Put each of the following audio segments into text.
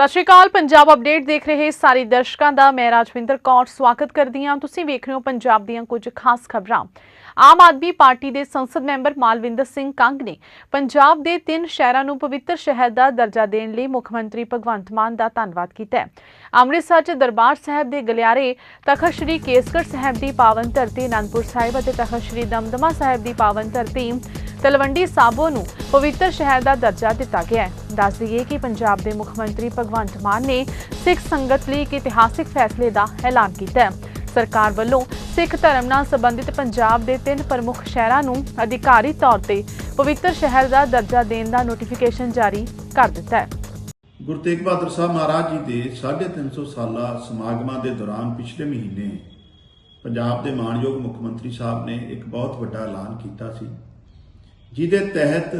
ਸਤਿ ਸ਼੍ਰੀ ਅਕਾਲ, ਪੰਜਾਬ ਅਪਡੇਟ ਦੇਖ ਰਹੇ ਸਾਰੇ ਦਰਸ਼ਕਾਂ ਦਾ। ਮੈਂ ਰਾਜਵਿੰਦਰ ਕੌਰ, ਸਵਾਗਤ ਕਰਦੀ ਹਾਂ। ਤੁਸੀਂ ਵੇਖ ਰਹੇ ਹੋ ਪੰਜਾਬ ਦੀਆਂ ਕੁਝ ਖਾਸ ਖਬਰਾਂ। ਆਮ ਆਦਮੀ ਪਾਰਟੀ ਦੇ ਸੰਸਦ ਮੈਂਬਰ ਮਾਲਵਿੰਦਰ ਸਿੰਘ ਕੰਗ ਨੇ ਪੰਜਾਬ ਦੇ ਤਿੰਨ ਸ਼ਹਿਰਾਂ ਨੂੰ ਪਵਿੱਤਰ ਸ਼ਹਿਰ ਦਾ ਦਰਜਾ ਦੇਣ ਲਈ ਮੁੱਖ ਮੰਤਰੀ ਭਗਵੰਤ ਮਾਨ ਦਾ ਧੰਨਵਾਦ ਕੀਤਾ ਹੈ। ਅੰਮ੍ਰਿਤਸਰ 'ਚ ਦਰਬਾਰ ਸਾਹਿਬ ਦੇ ਗਲਿਆਰੇ, ਤਖਤ ਸ੍ਰੀ ਕੇਸਗੜ੍ਹ ਸਾਹਿਬ ਦੀ ਪਾਵਨ ਧਰਤੀ, ਅਨੰਦਪੁਰ ਸਾਹਿਬ ਅਤੇ ਤਖਤ ਸ੍ਰੀ ਦਮਦਮਾ ਸਾਹਿਬ ਦੀ ਪਾਵਨ ਧਰਤੀ ਤਲਵੰਡੀ ਸਾਬੋ ਨੂੰ ਪਵਿੱਤਰ ਸ਼ਹਿਰ ਦਾ ਦਰਜਾ ਦਿੱਤਾ ਗਿਆ ਹੈ। ਦੱਸ ਦਈਏ ਕਿ ਪੰਜਾਬ ਦੇ ਮੁੱਖ ਮੰਤਰੀ ਭਗਵੰਤ ਮਾਨ ਨੇ ਸਿੱਖ ਸੰਗਤ ਲਈ ਇੱਕ ਇਤਿਹਾਸਿਕ ਫੈਸਲੇ ਦਾ ਐਲਾਨ ਕੀਤਾ ਹੈ। ਸਰਕਾਰ ਵੱਲੋਂ ਸਿੱਖ ਧਰਮ ਨਾਲ ਸੰਬੰਧਿਤ ਪੰਜਾਬ ਦੇ ਤਿੰਨ ਪ੍ਰਮੁੱਖ ਸ਼ਹਿਰਾਂ ਨੂੰ ਅਧਿਕਾਰੀ ਤੌਰ ਤੇ ਪਵਿੱਤਰ ਸ਼ਹਿਰ ਦਾ ਦਰਜਾ ਦੇਣ ਦਾ ਨੋਟੀਫਿਕੇਸ਼ਨ ਜਾਰੀ ਕਰ ਦਿੱਤਾ ਹੈ। ਗੁਰੂ ਤੇਗ ਬਹਾਦਰ ਸਾਹਿਬ ਮਹਾਰਾਜ ਜੀ ਦੇ 350 ਸਾਲਾ ਸਮਾਗਮਾਂ ਦੇ ਦੌਰਾਨ ਪਿਛਲੇ ਮਹੀਨੇ ਪੰਜਾਬ ਦੇ ਮਾਨਯੋਗ ਮੁੱਖ ਮੰਤਰੀ ਸਾਹਿਬ ਨੇ ਇੱਕ ਬਹੁਤ ਵੱਡਾ ਐਲਾਨ ਕੀਤਾ ਸੀ। ਜਿਹਦੇ ਤਹਿਤ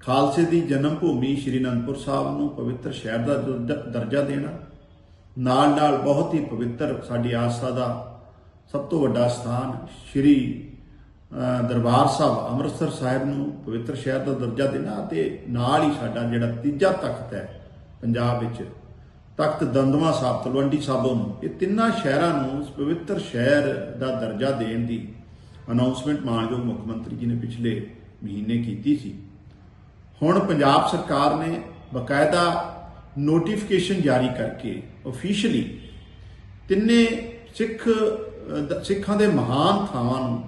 ਖਾਲਸੇ ਦੀ ਜਨਮ ਭੂਮੀ ਸ਼੍ਰੀ ਅਨੰਦਪੁਰ ਸਾਹਿਬ ਨੂੰ ਪਵਿੱਤਰ ਸ਼ਹਿਰ ਦਾ ਦਰਜਾ- ਦਰਜਾ ਦੇਣਾ, ਨਾਲ ਨਾਲ ਬਹੁਤ ਹੀ ਪਵਿੱਤਰ ਸਾਡੀ ਆਸਥਾ ਦਾ ਸਭ ਤੋਂ ਵੱਡਾ ਸਥਾਨ ਸ਼੍ਰੀ ਦਰਬਾਰ ਸਾਹਿਬ ਅੰਮ੍ਰਿਤਸਰ ਸਾਹਿਬ ਨੂੰ ਪਵਿੱਤਰ ਸ਼ਹਿਰ ਦਾ ਦਰਜਾ ਦੇਣਾ ਅਤੇ ਨਾਲ ਹੀ ਸਾਡਾ ਜਿਹੜਾ ਤੀਜਾ ਤਖਤ ਹੈ ਪੰਜਾਬ ਵਿੱਚ, ਤਖਤ ਦੰਦਮਾ ਸਾਹਿਬ, ਤਲਵੰਡੀ ਸਾਬੋ ਨੂੰ, ਇਹ ਤਿੰਨਾਂ ਸ਼ਹਿਰਾਂ ਨੂੰ ਪਵਿੱਤਰ ਸ਼ਹਿਰ ਦਾ ਦਰਜਾ ਦੇਣ ਦੀ ਅਨਾਉਂਸਮੈਂਟ ਮਾਨਯੋਗ ਮੁੱਖ ਮੰਤਰੀ ਜੀ ਨੇ ਪਿਛਲੇ ਮਹੀਨੇ ਕੀਤੀ ਸੀ। ਹੁਣ ਪੰਜਾਬ ਸਰਕਾਰ ਨੇ ਬਕਾਇਦਾ ਨੋਟੀਫਿਕੇਸ਼ਨ ਜਾਰੀ ਕਰਕੇ ਅਫੀਸ਼ੀਅਲੀ ਤਿੰਨੇ ਸਿੱਖ ਸਿੱਖਾਂ ਦੇ ਮਹਾਨ ਥਾਵਾਂ ਨੂੰ,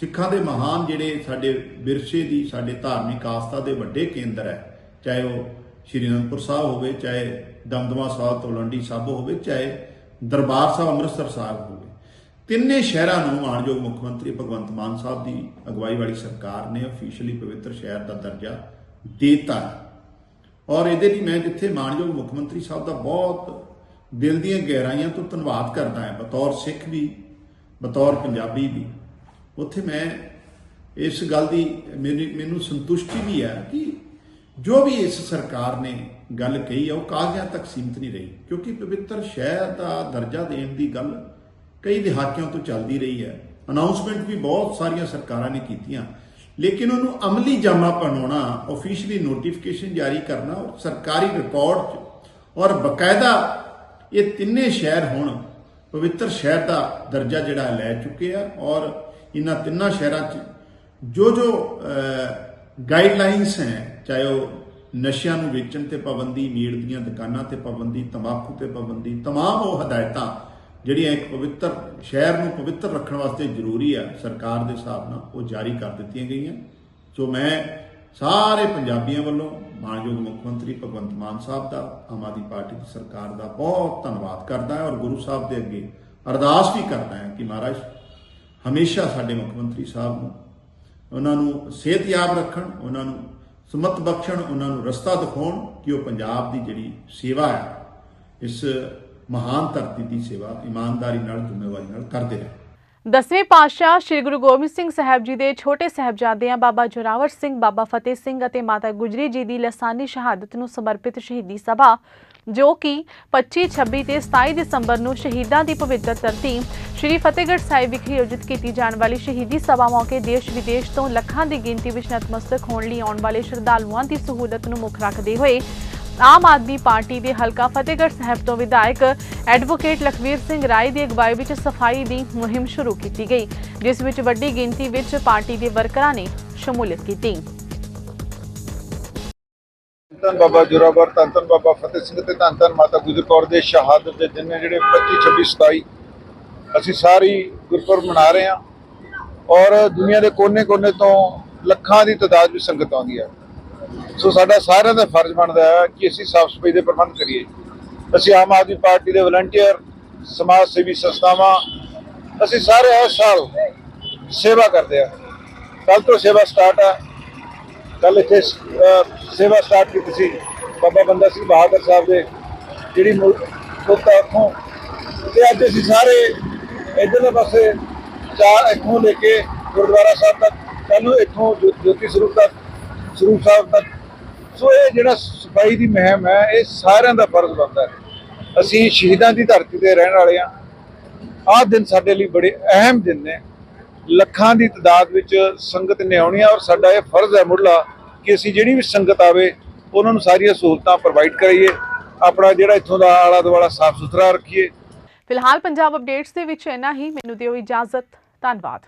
ਸਿੱਖਾਂ ਦੇ ਮਹਾਨ ਜਿਹੜੇ ਸਾਡੇ ਵਿਰਸੇ ਦੀ, ਸਾਡੇ ਧਾਰਮਿਕ ਆਸਥਾ ਦੇ ਵੱਡੇ ਕੇਂਦਰ ਹੈ, ਚਾਹੇ ਉਹ ਸ਼੍ਰੀ ਅਨੰਦਪੁਰ ਸਾਹਿਬ ਹੋਵੇ, ਚਾਹੇ ਦਮਦਮਾ ਸਾਹਿਬ, ਤੋਲੰਡੀ ਸਾਬੋ ਹੋਵੇ, ਚਾਹੇ ਦਰਬਾਰ ਸਾਹਿਬ, ਅੰਮ੍ਰਿਤਸਰ ਸਾਹਿਬ ਹੋਵੇ ਤਿੰਨੇ ਸ਼ਹਿਰਾਂ ਨੂੰ ਮਾਨਯੋਗ ਮੁੱਖ ਮੰਤਰੀ ਭਗਵੰਤ ਮਾਨ ਸਾਹਿਬ ਦੀ ਅਗਵਾਈ ਵਾਲੀ ਸਰਕਾਰ ਨੇ ਅਫੀਸ਼ੀਅਲੀ ਪਵਿੱਤਰ ਸ਼ਹਿਰ ਦਾ ਦਰਜਾ ਦੇਤਾ ਹੈ। ਔਰ ਇਹਦੇ ਲਈ ਮੈਂ ਜਿੱਥੇ ਮਾਨਯੋਗ ਮੁੱਖ ਮੰਤਰੀ ਸਾਹਿਬ ਦਾ ਬਹੁਤ ਦਿਲ ਦੀਆਂ ਗਹਿਰਾਈਆਂ ਤੋਂ ਧੰਨਵਾਦ ਕਰਦਾ ਹਾਂ, ਬਤੌਰ ਸਿੱਖ ਵੀ, ਬਤੌਰ ਪੰਜਾਬੀ ਵੀ, ਉੱਥੇ ਮੈਂ ਇਸ ਗੱਲ ਦੀ ਮੇਰੀ, ਮੈਨੂੰ ਸੰਤੁਸ਼ਟੀ ਵੀ ਹੈ ਕਿ ਜੋ ਵੀ ਇਸ ਸਰਕਾਰ ਨੇ ਗੱਲ ਕਹੀ ਹੈ, ਉਹ ਕਾਗਜ਼ਾਂ ਤੱਕ ਸੀਮਿਤ ਨਹੀਂ ਰਹੀ, ਕਿਉਂਕਿ ਪਵਿੱਤਰ ਸ਼ਹਿਰ ਦਾ ਦਰਜਾ ਦੇਣ ਦੀ ਗੱਲ ਕਈ ਦਹਾਕਿਆਂ ਤੋਂ ਚੱਲਦੀ ਰਹੀ ਹੈ ਅਨਾਉਂਸਮੈਂਟ ਵੀ ਬਹੁਤ ਸਾਰੀਆਂ ਸਰਕਾਰਾਂ ਨੇ ਕੀਤੀਆਂ ਲੇਕਿਨ ਉਹਨੂੰ ਅਮਲੀ ਜਾਮਾ ਬਣਾਉਣਾ ਆਫੀਸ਼ੀਅਲੀ ਨੋਟੀਫਿਕੇਸ਼ਨ ਜਾਰੀ ਕਰਨਾ ਔਰ ਸਰਕਾਰੀ ਰਿਕਾਰਡ 'ਚ ਔਰ ਬਕਾਇਦਾ ਇਹ ਤਿੰਨੇ ਸ਼ਹਿਰ ਹੁਣ ਪਵਿੱਤਰ ਸ਼ਹਿਰ ਦਾ ਦਰਜਾ ਜਿਹੜਾ ਲੈ ਚੁੱਕੇ ਆ ਔਰ ਇਹਨਾਂ ਤਿੰਨਾਂ ਸ਼ਹਿਰਾਂ 'ਚ ਜੋ ਜੋ ਗਾਈਡਲਾਈਨਸ ਹੈ ਚਾਹੇ ਉਹ ਨਸ਼ਿਆਂ ਨੂੰ ਵੇਚਣ ਤੇ ਪਾਬੰਦੀ ਮੀਟ ਦੀਆਂ ਦੁਕਾਨਾਂ ਤੇ ਪਾਬੰਦੀ ਤੰਬਾਕੂ ਤੇ ਪਾਬੰਦੀ तमाम ਉਹ ਹਦਾਇਤਾਂ ਜਿਹੜੀਆਂ ਇੱਕ ਪਵਿੱਤਰ ਸ਼ਹਿਰ ਨੂੰ ਪਵਿੱਤਰ ਰੱਖਣ ਵਾਸਤੇ ਜ਼ਰੂਰੀ ਆ, ਸਰਕਾਰ ਦੇ ਹਿਸਾਬ ਨਾਲ ਉਹ ਜਾਰੀ ਕਰ ਦਿੱਤੀਆਂ ਗਈਆਂ। ਸੋ ਮੈਂ ਸਾਰੇ ਪੰਜਾਬੀਆਂ ਵੱਲੋਂ ਮਾਨਯੋਗ ਮੁੱਖ ਮੰਤਰੀ ਭਗਵੰਤ ਮਾਨ ਸਾਹਿਬ ਦਾ, ਆਮ ਆਦਮੀ ਪਾਰਟੀ ਦੀ ਸਰਕਾਰ ਦਾ ਬਹੁਤ ਧੰਨਵਾਦ ਕਰਦਾ ਹਾਂ ਔਰ ਗੁਰੂ ਸਾਹਿਬ ਦੇ ਅੱਗੇ ਅਰਦਾਸ ਵੀ ਕਰਦਾ ਹਾਂ ਕਿ ਮਹਾਰਾਜ ਹਮੇਸ਼ਾ ਸਾਡੇ ਮੁੱਖ ਮੰਤਰੀ ਸਾਹਿਬ ਨੂੰ ਉਹਨਾਂ ਨੂੰ ਸਿਹਤਯਾਬ ਰੱਖਣ, ਉਹਨਾਂ ਨੂੰ ਸਮਤ ਬਖਸ਼ਣ, ਉਹਨਾਂ ਨੂੰ ਰਸਤਾ ਦਿਖਾਉਣ ਕਿ ਉਹ ਪੰਜਾਬ ਦੀ ਜਿਹੜੀ ਸੇਵਾ ਹੈ, ਇਸ ਮਹਾਨ ਧਰਤੀ ਦੀ ਸੇਵਾ, ਇਮਾਨਦਾਰੀ ਨਾਲ, ਜ਼ਿੰਮੇਵਾਰੀ ਨਾਲ ਕਰਦੇ ਰਹਿਣ ਦਸਵੇਂ ਪਾਤਸ਼ਾਹ ਸ੍ਰੀ ਗੁਰੂ ਗੋਬਿੰਦ ਸਿੰਘ ਸਾਹਿਬ ਜੀ ਦੇ ਛੋਟੇ ਸਾਹਿਬਜ਼ਾਦਿਆਂ ਬਾਬਾ ਜੋਰਾਵਰ ਸਿੰਘ, ਬਾਬਾ ਫਤਿਹ ਸਿੰਘ ਅਤੇ ਮਾਤਾ ਗੁਜਰੀ ਜੀ ਦੀ ਲਸਾਨੀ ਸ਼ਹਾਦਤ ਨੂੰ ਸਮਰਪਿਤ ਸ਼ਹੀਦੀ ਸਭਾ, ਜੋ ਕਿ 25 26 ਤੇ 27 ਦਸੰਬਰ ਨੂੰ ਸ਼ਹੀਦਾਂ ਦੀ ਪਵਿੱਤਰ ਧਰਤੀ ਸ੍ਰੀ ਫਤਿਹਗੜ੍ਹ ਸਾਹਿਬ ਵਿਖੇ ਆਯੋਜਿਤ ਕੀਤੀ ਜਾਣ ਵਾਲੀ ਸ਼ਹੀਦੀ ਸਭਾ ਮੌਕੇ ਦੇਸ਼ ਵਿਦੇਸ਼ ਤੋਂ ਲੱਖਾਂ ਦੀ ਗਿਣਤੀ ਵਿੱਚ ਨਤਮਸਤਕ ਹੋਣ ਲਈ ਆਉਣ ਵਾਲੇ ਸ਼ਰਧਾਲੂਆਂ ਦੀ ਸਹੂਲਤ ਨੂੰ ਮੁੱਖ ਰੱਖਦੇ ਹੋਏ ਆਮ ਆਦਮੀ ਪਾਰਟੀ ਦੇ ਹਲਕਾ ਫਤਿਹਗੜ੍ਹ ਸਾਹਿਬ ਤੋਂ ਵਿਧਾਇਕ ਐਡਵੋਕੇਟ ਲਖਵੀਰ ਸਿੰਘ ਰਾਏ ਦੀ ਅਗਵਾਈ ਵਿੱਚ ਸਫ਼ਾਈ ਦੀ ਮੁਹਿੰਮ ਸ਼ੁਰੂ ਕੀਤੀ ਗਈ, ਜਿਸ ਵਿੱਚ ਵੱਡੀ ਗਿਣਤੀ ਵਿੱਚ ਪਾਰਟੀ ਦੇ ਵਰਕਰਾਂ ਨੇ ਸ਼ਮੂਲੀਅਤ ਕੀਤੀ। ਧੰਨ ਬਾਬਾ ਜੋਰਾਵਰ, ਧੰਨ ਬਾਬਾ ਫਤਿਹ ਸਿੰਘ ਤੇ ਧੰਨ ਧੰਨ ਮਾਤਾ ਗੁਜਰ ਕੌਰ ਦੇ ਸ਼ਹਾਦਤ ਦੇ ਦਿਨ ਜਿਹੜੇ 25 26 27 ਅਸੀਂ ਸਾਰੀ ਗੁਰਪੁਰਬ ਮਨਾ ਰਹੇ ਹਾਂ ਔਰ ਦੁਨੀਆ ਦੇ ਕੋਨੇ-ਕੋਨੇ ਤੋਂ ਲੱਖਾਂ ਦੀ ਤਾਦਾਦ ਵਿੱਚ ਸੰਗਤ ਆਉਂਦੀ ਹੈ। ਸੋ ਸਾਡਾ ਸਾਰਿਆਂ ਦਾ ਫਰਜ਼ ਬਣਦਾ ਹੈ ਕਿ ਅਸੀਂ ਸਾਫ਼ ਸਫ਼ਾਈ ਦੇ ਪ੍ਰਬੰਧ ਕਰੀਏ। ਅਸੀਂ ਆਮ ਆਦਮੀ ਪਾਰਟੀ ਦੇ ਵਲੰਟੀਅਰ, ਸਮਾਜ ਸੇਵੀ ਸੰਸਥਾਵਾਂ, ਅਸੀਂ ਸਾਰੇ ਇਸ ਸਾਲ ਸੇਵਾ ਕਰਦੇ ਹਾਂ। ਕੱਲ ਤੋਂ ਸੇਵਾ ਸਟਾਰਟ ਆ ਕੱਲ ਇੱਥੇ ਸੇਵਾ ਸਟਾਰਟ ਕੀਤੀ ਸੀ ਬਾਬਾ ਬੰਦਾ ਸਿੰਘ ਬਹਾਦਰ ਸਾਹਿਬ ਦੇ, ਜਿਹੜੀ ਮੁਲਤਾ ਉੱਥੋਂ ਤੇ ਅੱਜ ਅਸੀਂ ਸਾਰੇ ਇੱਧਰਲੇ ਪਾਸੇ ਚਾਰ ਇੱਥੋਂ ਲੈ ਕੇ ਗੁਰਦੁਆਰਾ ਸਾਹਿਬ ਤੱਕ ਕੱਲ ਨੂੰ ਇੱਥੋਂ ਜੋ- ਜੋਤੀ ਸਰੂਪ ਤੱਕ ਸਰੂਪ ਸਾਹਿਬ ਦਾ। ਸੋ ਇਹ ਜਿਹੜਾ ਸਫ਼ਾਈ ਦੀ ਮੁਹਿੰਮ ਹੈ, ਇਹ ਸਾਰਿਆਂ ਦਾ ਫਰਜ਼ ਬਣਦਾ ਹੈ। ਅਸੀਂ ਸ਼ਹੀਦਾਂ ਦੀ ਧਰਤੀ ਤੇ ਰਹਿਣ ਵਾਲੇ ਹਾਂ। ਆਹ ਦਿਨ ਸਾਡੇ ਲਈ ਬੜੇ ਅਹਿਮ ਦਿਨ ਨੇ। ਲੱਖਾਂ ਦੀ ਤਦਾਦ ਵਿੱਚ ਸੰਗਤ ਨੇ ਆਉਣੀ ਆ ਔਰ ਸਾਡਾ ਇਹ ਫਰਜ਼ ਹੈ ਮੁੱਢਲਾ ਕਿ ਅਸੀਂ ਜਿਹੜੀ ਵੀ ਸੰਗਤ ਆਵੇ, ਉਹਨਾਂ ਨੂੰ ਸਾਰੀਆਂ ਸਹੂਲਤਾਂ ਪ੍ਰੋਵਾਈਡ ਕਰਾਈਏ। ਆਪਣਾ ਜਿਹੜਾ ਇੱਥੋਂ ਦਾ ਆਲਾ ਦੁਆਲਾ ਸਾਫ਼ ਸੁਥਰਾ ਰੱਖੀਏ। ਫਿਲਹਾਲ ਪੰਜਾਬ ਅਪਡੇਟਸ ਦੇ ਵਿੱਚ ਇੰਨਾ ਹੀ। ਮੈਨੂੰ ਦਿਓ ਇਜਾਜ਼ਤ। ਧੰਨਵਾਦ।